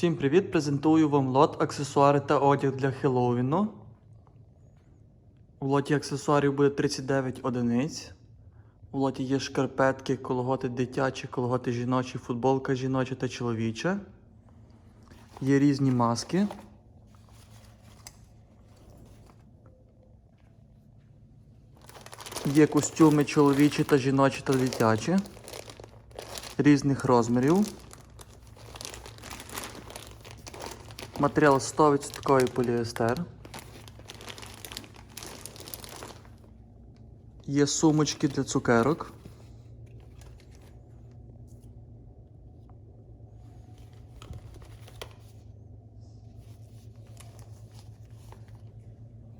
Всім привіт! Презентую вам лот аксесуари та одяг для Хеллоуіну. У лоті аксесуарів буде 39 одиниць. У лоті є шкарпетки, колготи дитячі, колготи жіночі, футболка жіноча та чоловіча. Є різні маски. Є костюми чоловічі та жіночі та дитячі. Різних розмірів. Матеріал 100% поліестер. Є сумочки для цукерок.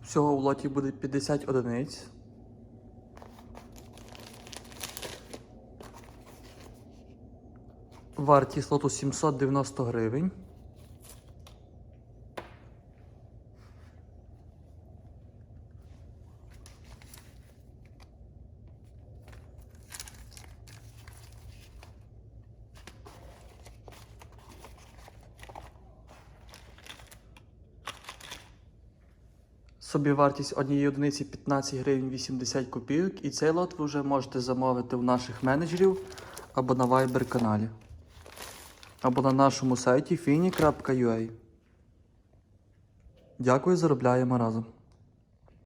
Всього в лоті буде 50 одиниць. Вартість лоту 790 гривень. Собівартість однієї одиниці 15 гривень 80 копійок. І цей лот ви вже можете замовити у наших менеджерів або на Viber каналі, або на нашому сайті fini.ua. Дякую, заробляємо разом.